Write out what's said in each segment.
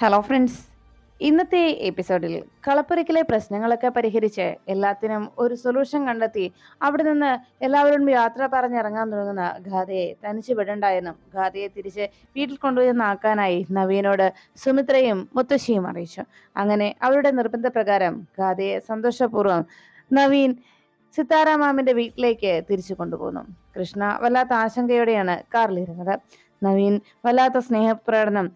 Hello friends ഇന്നത്തെ എപ്പിസോഡിൽ കളപ്പുരക്കിലെ പ്രശ്നങ്ങളൊക്കെ പരിഹരിച്ച് എല്ലാത്തിനും ഒരു സൊല്യൂഷൻ കണ്ടെത്തി അവിടെ നിന്ന് എല്ലാവരും യാത്ര പറഞ്ഞിറങ്ങാൻ തുടങ്ങുന്ന ഗാഥയെ തനിച്ച് വിടണ്ടായെന്നും ഗാഥയെ തിരിച്ച് വീട്ടിൽ കൊണ്ടുപോയി നാക്കാനായി നവീനോട് സുമിത്രയും മുത്തശ്ശിയും അറിയിച്ചു. അങ്ങനെ അവരുടെ നിർബന്ധപ്രകാരം ഗാഥയെ സന്തോഷപൂർവം നവീൻ സിത്താരാമാമിന്റെ വീട്ടിലേക്ക് തിരിച്ചു കൊണ്ടുപോകുന്നു കൃഷ്ണ വല്ലാത്ത ആശങ്കയോടെയാണ് കാറിലിരുന്നത്. നവീൻ വല്ലാത്ത സ്നേഹപ്രകടനം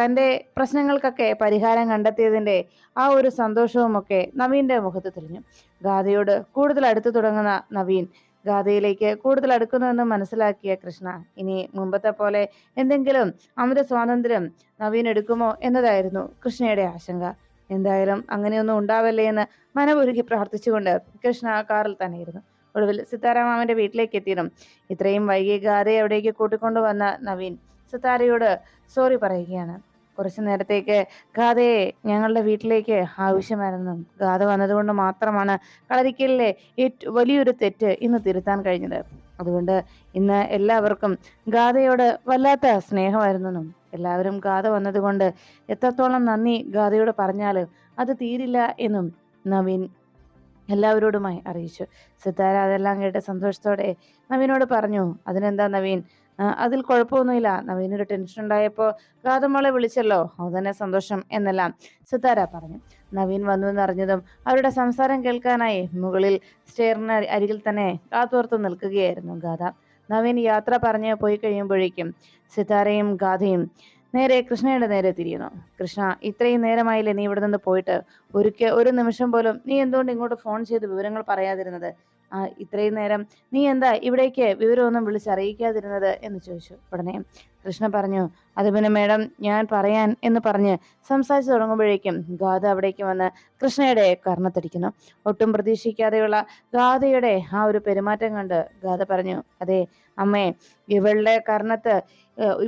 തന്റെ പ്രശ്നങ്ങൾക്കൊക്കെ പരിഹാരം കണ്ടെത്തിയതിന്റെ ആ ഒരു സന്തോഷവുമൊക്കെ നവീന്റെ മുഖത്ത് തെളിഞ്ഞു. ഗാഥയോട് കൂടുതൽ അടുത്തു തുടങ്ങുന്ന നവീൻ ഗാഥയിലേക്ക് കൂടുതൽ അടുക്കുന്നുവെന്ന് മനസ്സിലാക്കിയ കൃഷ്ണ ഇനി മുമ്പത്തെ പോലെ എന്തെങ്കിലും അമിത സ്വാതന്ത്ര്യം നവീൻ എടുക്കുമോ എന്നതായിരുന്നു കൃഷ്ണയുടെ ആശങ്ക. എന്തായാലും അങ്ങനെയൊന്നും ഉണ്ടാവല്ലേ എന്ന് മനപുരുകി പ്രാർത്ഥിച്ചുകൊണ്ട് കൃഷ്ണ കാറിൽ തന്നെ ഇരുന്നു. ഒടുവിൽ സിത്താരാമാമന്റെ വീട്ടിലേക്ക് എത്തിയതും ഇത്രയും വൈകി ഗാഥയെ അവിടേക്ക് കൂട്ടിക്കൊണ്ടുവന്ന നവീൻ സിത്താരയോട് സോറി പറയുകയാണ്. കുറച്ചു നേരത്തേക്ക് ഗാഥയെ ഞങ്ങളുടെ വീട്ടിലേക്ക് ആവശ്യമായിരുന്നു. ഗാഥ വന്നതുകൊണ്ട് മാത്രമാണ് കളരിക്കലിലെ ഏറ്റവും വലിയൊരു തെറ്റ് ഇന്ന് തിരുത്താൻ കഴിഞ്ഞത്. അതുകൊണ്ട് ഇന്ന് എല്ലാവർക്കും ഗാഥയോട് വല്ലാത്ത സ്നേഹമായിരുന്നെന്നും എല്ലാവരും ഗാഥ വന്നതുകൊണ്ട് എത്രത്തോളം നന്ദി ഗാഥയോട് പറഞ്ഞാൽ അത് തീരില്ല എന്നും നവീൻ എല്ലാവരോടുമായി അറിയിച്ചു. സിത്താര അതെല്ലാം കേട്ട് സന്തോഷത്തോടെ നവീനോട് പറഞ്ഞു അതിനെന്താ നവീൻ? അതിൽ കുഴപ്പമൊന്നുമില്ല. നവീനൊരു ടെൻഷൻ ഉണ്ടായപ്പോൾ ഗാതമോളെ വിളിച്ചല്ലോ അത് തന്നെ സന്തോഷം എന്നെല്ലാം സിത്താര പറഞ്ഞു. നവീൻ വന്നു എന്നറിഞ്ഞതും അവരുടെ സംസാരം കേൾക്കാനായി മുകളിൽ സ്റ്റെയറിന് അരികിൽ തന്നെ കാത്തോർത്ത് നിൽക്കുകയായിരുന്നു ഗാഥ നവീൻ യാത്ര പറഞ്ഞ് പോയി കഴിയുമ്പോഴേക്കും സിതാരയും ഗാഥയും നേരെ കൃഷ്ണയുടെ നേരെ തിരിയുന്നു. കൃഷ്ണ ഇത്രയും നേരമായില്ലേ നീ ഇവിടെ നിന്ന് പോയിട്ട്? ഒരിക്കൽ ഒരു നിമിഷം പോലും നീ എന്തുകൊണ്ട് ഇങ്ങോട്ട് ഫോൺ ചെയ്ത് വിവരങ്ങൾ പറയാതിരുന്നത്? ഇത്രയും നേരം നീ എന്താ ഇവിടേക്ക് വിവരമൊന്നും വിളിച്ചറിയിക്കാതിരുന്നത്? എന്ന് ചോദിച്ചു. ഉടനെ കൃഷ്ണ പറഞ്ഞു അത് പിന്നെ മേഡം ഞാൻ പറയാൻ എന്ന് പറഞ്ഞ് സംസാരിച്ചു തുടങ്ങുമ്പോഴേക്കും ഗാഥ അവിടേക്ക് വന്ന് കൃഷ്ണയുടെ കർണത്തടിക്കുന്നു. ഒട്ടും പ്രതീക്ഷിക്കാതെയുള്ള ഗാഥയുടെ ആ ഒരു പെരുമാറ്റം കണ്ട് ഗാഥ പറഞ്ഞു അതെ അമ്മേ ഇവളുടെ കർണത്ത്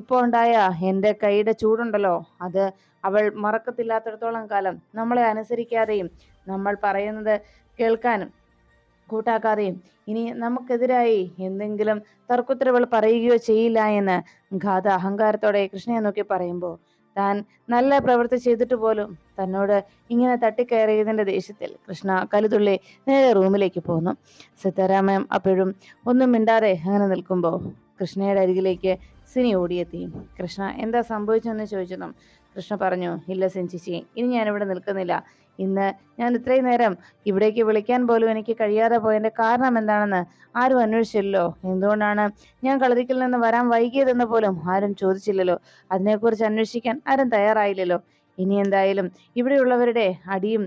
ഇപ്പോൾ ഉണ്ടായ എന്റെ കൈയുടെ ചൂടുണ്ടല്ലോ. അത് അവൾ മറക്കത്തില്ലാത്തിടത്തോളം കാലം നമ്മളെ അനുസരിക്കാതെയും നമ്മൾ പറയുന്നത് കേൾക്കാനും കൂട്ടാക്കാതെയും. ഇനി നമുക്കെതിരായി എന്തെങ്കിലും തർക്കുത്തരവുകൾ പറയുകയോ ചെയ്യില്ല എന്ന് ഗാഥ അഹങ്കാരത്തോടെ കൃഷ്ണയെ നോക്കി പറയുമ്പോൾ താൻ നല്ല പ്രവൃത്തി ചെയ്തിട്ട് പോലും തന്നോട് ഇങ്ങനെ തട്ടിക്കയറിയതിന്റെ ദേഷ്യത്തിൽ കൃഷ്ണ കലുതുള്ളി നേരെ റൂമിലേക്ക് പോകുന്നു സീതാരാമൻ അപ്പോഴും ഒന്നും മിണ്ടാതെ അങ്ങനെ നിൽക്കുമ്പോൾ കൃഷ്ണയുടെ അരികിലേക്ക് സിനി ഓടിയെത്തി. കൃഷ്ണ എന്താ സംഭവിച്ചെന്ന് ചോദിച്ചതും? കൃഷ്ണ പറഞ്ഞു ഇല്ല സെഞ്ചിച്ചി ഇനി ഞാനിവിടെ നിൽക്കുന്നില്ല. ഇന്ന് ഞാൻ ഇത്രയും നേരം ഇവിടേക്ക് വിളിക്കാൻ പോലും എനിക്ക് കഴിയാതെ പോയതിന്റെ കാരണം എന്താണെന്ന് ആരും അന്വേഷിച്ചില്ലല്ലോ. എന്തുകൊണ്ടാണ് ഞാൻ കളരിക്കിൽ നിന്ന് വരാൻ വൈകിയതെന്ന് പോലും ആരും ചോദിച്ചില്ലല്ലോ. അതിനെക്കുറിച്ച് അന്വേഷിക്കാൻ ആരും തയ്യാറായില്ലല്ലോ. ഇനി എന്തായാലും ഇവിടെയുള്ളവരുടെ അടിയും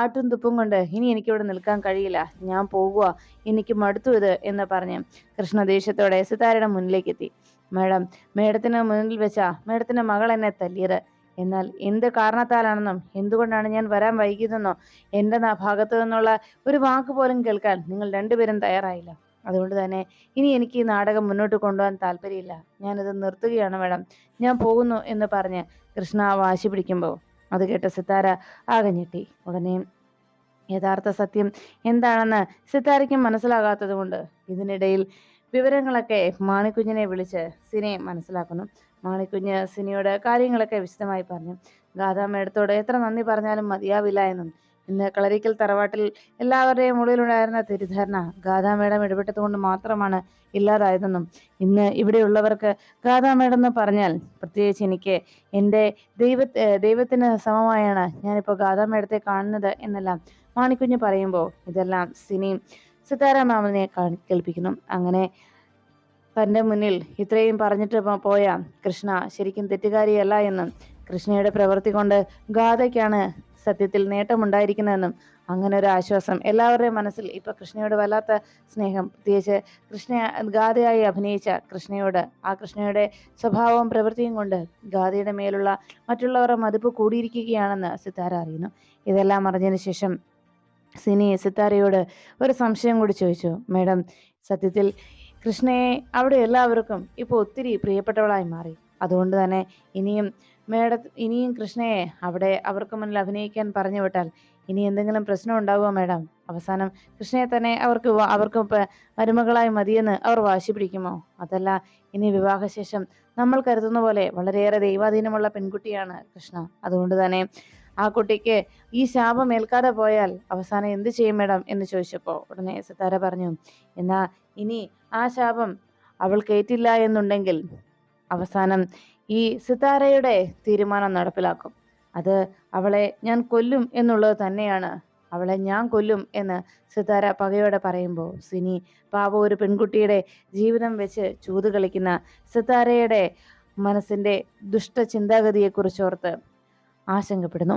ആട്ടും തുപ്പും കൊണ്ട് ഇനി എനിക്കിവിടെ നിൽക്കാൻ കഴിയില്ല. ഞാൻ പോകുക എനിക്ക് മടുത്തു ഇത് എന്ന് പറഞ്ഞ് കൃഷ്ണ ദേഷ്യത്തോടെ സിതാരയുടെ മുന്നിലേക്ക് എത്തി മേഡം മേഡത്തിന് മുന്നിൽ വെച്ചാ മേഡത്തിന്റെ മകൾ എന്നെ തല്ലിയത്. എന്നാൽ എന്ത് കാരണത്താലാണെന്നും എന്തുകൊണ്ടാണ് ഞാൻ വരാൻ വൈകിയതെന്നോ എന്റെ ഭാഗത്തു നിന്നുള്ള ഒരു വാക്ക് പോലും കേൾക്കാൻ നിങ്ങൾ രണ്ടുപേരും തയ്യാറായില്ല. അതുകൊണ്ട് തന്നെ ഇനി എനിക്ക് ഈ നാടകം മുന്നോട്ട് കൊണ്ടുപോകാൻ താല്പര്യമില്ല. ഞാനിത് നിർത്തുകയാണ് മേഡം. ഞാൻ പോകുന്നു എന്ന് പറഞ്ഞ് കൃഷ്ണ വാശി പിടിക്കുമ്പോൾ അത് കേട്ട സിത്താര ആകെ ഞെട്ടി. ഉടനെ യഥാർത്ഥ സത്യം എന്താണെന്ന് സിത്താരയ്ക്കും മനസ്സിലാകാത്തത് കൊണ്ട് ഇതിനിടയിൽ വിവരങ്ങളൊക്കെ മാണിക്കുഞ്ഞിനെ വിളിച്ച് സിനെ മനസ്സിലാക്കുന്നു. മാണിക്കുഞ്ഞ് സിനിയോട് കാര്യങ്ങളൊക്കെ വിശദമായി പറഞ്ഞു. ഗാഥാ മേഡത്തോട് എത്ര നന്ദി പറഞ്ഞാലും മതിയാവില്ല എന്നും. ഇന്ന് കളരിക്കൽ തറവാട്ടിൽ എല്ലാവരുടെയും ഉള്ളിലുണ്ടായിരുന്ന തെറ്റിദ്ധാരണ ഗാഥാ മേഡം ഇടപെട്ടത് കൊണ്ട് മാത്രമാണ് ഇല്ലാതായതെന്നും. ഇന്ന് ഇവിടെയുള്ളവർക്ക് ഗാഥാ മേഡം എന്ന് പറഞ്ഞാൽ പ്രത്യേകിച്ച് എനിക്ക് എന്റെ ദൈവ ദൈവത്തിന് സമമായാണ് ഞാനിപ്പോൾ ഗാഥാ മേഡത്തെ കാണുന്നത് എന്നെല്ലാം മാണിക്കുഞ്ഞ് പറയുമ്പോൾ ഇതെല്ലാം സിനിയും സിതാര മാമനെ കാണി- കേൾപ്പിക്കുന്നു. അങ്ങനെ തന്റെ മുന്നിൽ ഇത്രയും പറഞ്ഞിട്ട് പോയ കൃഷ്ണ ശരിക്കും തെറ്റുകാരിയല്ല എന്നും കൃഷ്ണയുടെ പ്രവൃത്തി കൊണ്ട് ഗാഥയ്ക്കാണ് സത്യത്തിൽ നേട്ടമുണ്ടായിരിക്കുന്നതെന്നും അങ്ങനെ ഒരു ആശ്വാസം എല്ലാവരുടെയും മനസ്സിൽ ഇപ്പൊ കൃഷ്ണയോട് വല്ലാത്ത സ്നേഹം പ്രത്യേകിച്ച് കൃഷ്ണ ഗാഥയായി അഭിനയിച്ച കൃഷ്ണയോട് ആ കൃഷ്ണയുടെ സ്വഭാവവും പ്രവൃത്തിയും കൊണ്ട് ഗാഥയുടെ മേലുള്ള മറ്റുള്ളവരുടെ മതിപ്പ് കൂടിയിരിക്കുകയാണെന്ന് സിത്താര അറിയുന്നു. ഇതെല്ലാം അറിഞ്ഞതിന് ശേഷം സിനി സിത്താരയോട് ഒരു സംശയം കൂടി ചോദിച്ചു. മേഡം സത്യത്തിൽ കൃഷ്ണയെ അവിടെ എല്ലാവർക്കും ഇപ്പോൾ ഒത്തിരി പ്രിയപ്പെട്ടവളായി മാറി. അതുകൊണ്ട് തന്നെ ഇനിയും മേഡ ഇനിയും കൃഷ്ണയെ അവിടെ അവർക്ക് മുന്നിൽ അഭിനയിക്കാൻ പറഞ്ഞു വിട്ടാൽ ഇനി എന്തെങ്കിലും പ്രശ്നം ഉണ്ടാവുമോ മേഡം? അവസാനം കൃഷ്ണയെ തന്നെ അവർക്ക് അവർക്ക് മരുമകളായി മതിയെന്ന് അവർ വാശി പിടിക്കുമോ? അതല്ല ഇനി വിവാഹശേഷം നമ്മൾ കരുതുന്ന പോലെ വളരെയേറെ ദൈവാധീനമുള്ള പെൺകുട്ടിയാണ് കൃഷ്ണ. അതുകൊണ്ട് തന്നെ ആ കുട്ടിക്ക് ഈ ശാപം ഏൽക്കാതെ പോയാൽ അവസാനം എന്ത് ചെയ്യും മേഡം എന്ന് ചോദിച്ചപ്പോൾ ഉടനെ സിത്താര പറഞ്ഞു എന്നാ ഇനി ആ ശാപം അവൾ കേറ്റില്ല എന്നുണ്ടെങ്കിൽ അവസാനം ഈ സിതാരയുടെ തീരുമാനം നടപ്പിലാക്കും. അത് അവളെ ഞാൻ കൊല്ലും എന്നുള്ളത് തന്നെയാണ്. അവളെ ഞാൻ കൊല്ലും എന്ന് സിതാര പകയോടെ പറയുമ്പോൾ സിനി പാവ ഒരു പെൺകുട്ടിയുടെ ജീവിതം വെച്ച് ചൂത് കളിക്കുന്ന സിതാരയുടെ മനസ്സിന്റെ ദുഷ്ട ചിന്താഗതിയെക്കുറിച്ചോർത്ത് ആശങ്കപ്പെടുന്നു.